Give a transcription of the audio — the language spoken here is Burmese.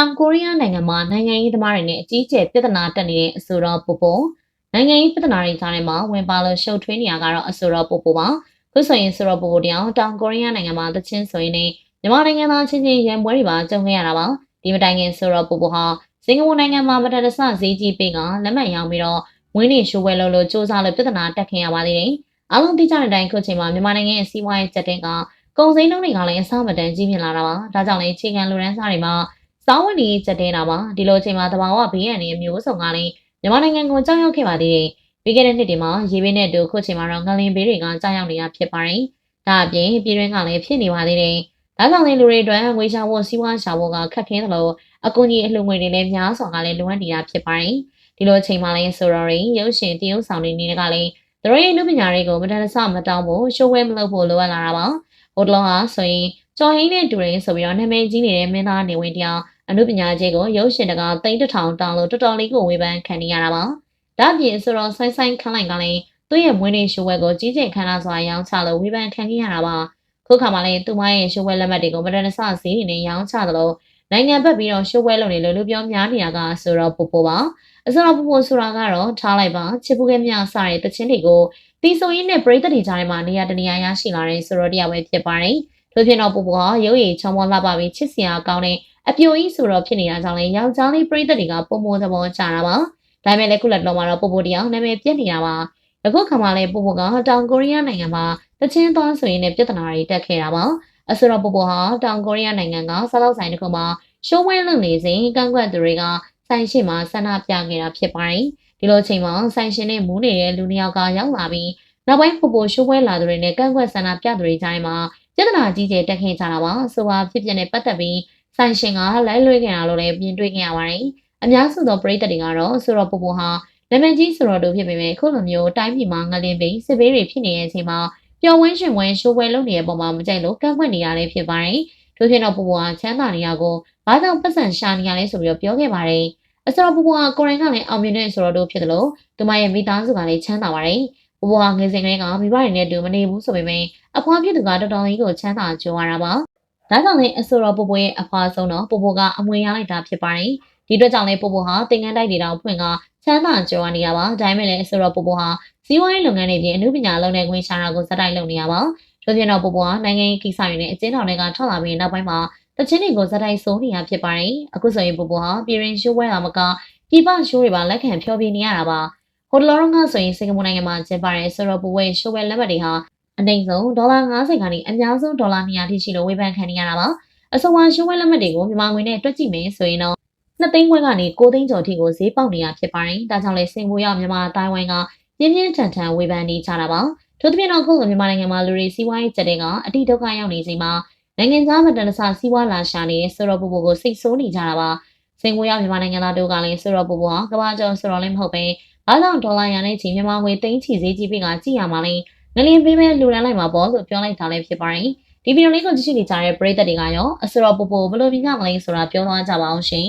တောင်ကိုရီးယားနိုင်ငံမှာနိုင်ငံရေးသမားတွေနဲ့အကြီးအကျယ်ပြဿနာတက်နေတဲ့အဆိုတော်ပူပူနိုင်ငံရေးပြဿနာတွေကြားထဲမှာဝင်ပါလို့ရှုပ်ထွေးနေရကတော့အဆိုတော်ပူပူပါခုဆိုရင်ဆိုတော်ပူပူတောင်တောင်ကိုရီးယားနိုင်ငံမှာတချင်းဆိုရင်လည်းမြန်မာနိုင်ငံသားချင်းချင်းရန်ပွဲတွေပါကြုံခဲ့ရတာပါဒီမတိုင်ခင်ဆိုတော်ပူပူဟာစင်ကာပူနိုင်ငံမှာမတတဆဈေးကြီးပေးကလက်မှတ်ရောင်းပြီးတော့ဝင်းနေရှိုးပွဲလုပ်လို့စူးစမ်းလို့ပြဿနာတက်ခင်ရပါသေးတယ်အားလုံးသိကြတဲ့အတိုင်းခုချိန်မှာမြန်မာနိုင်ငံရဲ့စီးပွားရေးကျက်တဲ့ကကုန်စည်နှုန်းတွေကလည်းအဆမတန်ကြီးမြင့်လာတာပါဒါကြောင့်လည်းအခြေခံလူရန်စားတွေမှာ စောင်းဝင်နေချက်တဲတာပါဒီလိုအချိန်မှာတဘာဝဘေးရန်တွေမျိုးစုံကလည်းမြန်မာနိုင်ငံကိုကြောက်ရောက်ခဲ့ပါသေးတယ်ပြီးခဲ့တဲ့နှစ်တွေမှာရေဘေးနဲ့အတူခုချိန်မှာတော့ငလင်ဘေးတွေကကြောက်ရောက်နေတာဖြစ်ပါတယ်ဒါအပြင်ပြည်တွင်းကလည်းဖြစ်နေပါသေးတယ်ဒါကြောင့်လည်းလူတွေအတွက်ငွေရှာဖို့စီးပွားရှာဖို့ကခက်ခဲသလိုအကူအညီအလှူငွေတွေလည်းများစွာကလည်းလိုအပ်နေတာဖြစ်ပါတယ်ဒီလိုအချိန်မှာလည်းဆိုတော့ရင်ရုပ်ရှင်တရုပ်ဆောင်တွေနေကလည်းသူတို့ရဲ့လူပညာတွေကိုမတန်တဆမတောင်းဖို့ရှိုးဝဲမလုပ်ဖို့လိုအပ်လာတာပါဟိုတလုံးဟာဆိုရင်ကျော်ဟင်းနဲ့တူရင်ဆိုပြီးတော့နာမည်ကြီးနေတဲ့မင်းသားနေဝင်တယောက် အနုပညာကြီးကိုရုပ်ရှင်တကသိန်းတစ်ထောင်တောင်းလို့တော်တော်လေးကိုဝေဖန်ခံနေရတာပါ။ဒါ့အပြင်ဆိုတော့ဆိုင်းဆိုင်းခန်းလိုက်ကလည်းသူ့ရဲ့မွေးနေ့ရှိုးဝဲကိုကြီးကျယ်ခမ်းနားစွာရောင်းချလို့ဝေဖန်ခံခဲ့ရတာပါ။ခုခါမှလည်းသူမရဲ့ရှိုးဝဲလက်မှတ်တွေကိုမတန်တဆဈေးတွေနဲ့ရောင်းချသလိုနိုင်ငံဘက်ပြီးတော့ရှိုးဝဲလုပ်နေလို့လူပြောများနေရကဆိုတော့ပူပူပါ။အစတော့ပူပူဆိုတာကတော့ထားလိုက်ပါချစ်ဖူးကဲမြစတဲ့တခြင်းတွေကိုတီဆိုရင်းနဲ့ပရိသတ်တွေကြားထဲမှာနေရာတနေရာရရှိလာတဲ့ဆိုတော့တရားပဲဖြစ်ပါတယ်။ထို့ပြင်တော့ပူပူကရုပ်ရည်ချောင်းမောလှပပြီးချစ်စရာကောင်းတဲ့ အပြိုကြီးဆိုတော့ဖြစ်နေတာကြောင့်လည်းယောက်ျားလေးပရိသတ်တွေကပုံမသဘောကျတာပါဒါပေမဲ့လည်းခုလက်တော်မှာတော့ပိုပိုတရားနာမည်ပြက်နေတာပါအခုခါမှလည်းပိုပိုကတောင်ကိုရီးယားနိုင်ငံမှာတချင်းသွားဆိုရင်လည်းပြဿနာတွေတက်ခဲ့တာပါအဆိုတော့ပိုပိုဟာတောင်ကိုရီးယားနိုင်ငံကစားလောက်ဆိုင်တစ်ခုမှာရှိုးဝဲလုပ်နေစဉ်ကန့်ကွက်သူတွေကဆိုင်ရှိမှာဆန္ဒပြခဲ့တာဖြစ်ပါတယ်ဒီလိုချိန်မှာဆိုင်ရှင်နဲ့မူးနေတဲ့လူနှစ်ယောက်ကရောက်လာပြီးနောက်ပိုင်းပိုပိုရှိုးဝဲလာသူတွေနဲ့ကန့်ကွက်ဆန္ဒပြသူတွေကြားမှာပြဿနာကြီးကျယ်တက်ခဲ့ကြတာပါဆိုပါဖြစ်ပြတဲ့ပတ်သက်ပြီး ဆိုင်ရှင်ကလိုက်လွှဲခဲ့တာလို့လည်းပြင်တွေ့ခဲ့ရပါတယ်။အများစုသောပရိသတ်တွေကတော့ဆိုတော့ပူပူဟာနာမည်ကြီးဆိုတော့တို့ဖြစ်ပေမဲ့ခုလိုမျိုးတိုင်းပြည်မှာငလင်ပိန်စစ်ဘေးတွေဖြစ်နေတဲ့အချိန်မှာပျော်ဝင်းရှင်ဝင်းရှိုးပွဲလုပ်နေတဲ့ပုံမှာမကြိုက်လို့ကန့်ကွက်နေရလည်းဖြစ်ပါတယ်။ထို့ဖြစ်တော့ပူပူဟာချမ်းသာနေရကိုဘာကြောင့်ပတ်စံရှာနေရလဲဆိုပြီးတော့ပြောခဲ့ပါတယ်။အစတော့ပူပူဟာကိုရိုင်းကလည်းအောင်မြင်တဲ့ဆိုတော့တို့ဖြစ်တယ်လို့သူမရဲ့မိသားစုကလည်းချမ်းသာပါတယ်။ပူပူဟာငယ်စဉ်ကလေးကမိဘတွေနဲ့အတူမနေဘူးဆိုပေမဲ့အဖွားဖြစ်သူကတော်တော်လေးကိုချမ်းသာကြိုးရတာပါ။ ဒါကြောင့်လည်းအဆိုတော်ပိုပိုရဲ့အဖွားဆုံးတော့ပိုပိုကအမွေရလိုက်တာဖြစ်ပါတယ်။ဒီအတွက်ကြောင့်လည်းပိုပိုဟာသင်္ကန်းတိုက်တွေတောင်ဖွင့်ကချမ်းသာကြွားနေရပါ။ဒါပေမဲ့လည်းအဆိုတော်ပိုပိုဟာစီးပွားရေးလုပ်ငန်းတွေပြင်အမှုပညာလုပ်တဲ့ဝင်ရှာတာကိုစတိုက်လုပ်နေရပါ။ထို့ပြင်တော့ပိုပိုဟာနိုင်ငံရေးကိစ္စတွေနဲ့အကျဉ်းထောင်တွေကထွက်လာပြီးနောက်ပိုင်းမှာတချင်းတွေကိုစတိုက်စိုးနေရဖြစ်ပါတယ်။အခုဆိုရင်ပိုပိုဟာပြည်ရင်ရှိုးပွဲလာမကပြည်ပရှိုးတွေပါလက်ခံဖျော်ဖြေနေရတာပါ။ဟိုတလောကဆိုရင်စင်ကာပူနိုင်ငံမှာကျင်းပတဲ့ဆိုတော့ပိုဝဲရှိုးပွဲလက်မှတ်တွေဟာ အနှိမ့်ဆုံးဒေါ်လာ90ကနေအများဆုံးဒေါ်လာ200ထိရှိလို့ဝေဖန်ခံနေရတာပါအဆိုပါရှိုးဝဲလက်မှတ်တွေကိုမြန်မာငွေနဲ့တွက်ကြည့်မယ်ဆိုရင်တော့2သိန်းခွဲကနေ6သိန်းကျော်ထိကိုဈေးပေါက်နေရဖြစ်ပါတယ်ဒါကြောင့်လေစင်ကာပူရောက်မြန်မာတိုင်းဝိုင်းကပြင်းပြင်းထန်ထန်ဝေဖန်နေကြတာပါထို့သဖြင့်တော့ခုလိုမြန်မာနိုင်ငံမှာလူတွေစီးပွားရေးကြက်တဲ့ကအတိဒုက္ခရောက်နေချိန်မှာနိုင်ငံသားမတန်တဆစီးပွားလာရှာနေတဲ့ဆိုတော့ပူပူကိုစိတ်ဆိုးနေကြတာပါစင်ကာပူရောက်မြန်မာနိုင်ငံသားတို့ကလည်းဆိုတော့ပူပူဟာကမ္ဘာကျော်ဆိုတော့လည်းမဟုတ်ပဲဘာကြောင့်ဒေါ်လာရနဲ့ချီမြန်မာငွေသိန်းချီဈေးကြီးပြီးကကြည့်ရမှာလဲ ငလင်းပေးမဲ့လူလန်းလိုက်မှာပေါ့လို့ပြောလိုက်တာလည်းဖြစ်ပါတယ်ဒီဗီဒီယိုလေးကိုကြည့်ရှုနေကြတဲ့ပရိသတ်တွေကရောအစရောပူပူဘယ်လိုမြင်ကြမလဲဆိုတာပြောသွားကြပါအောင်ရှင်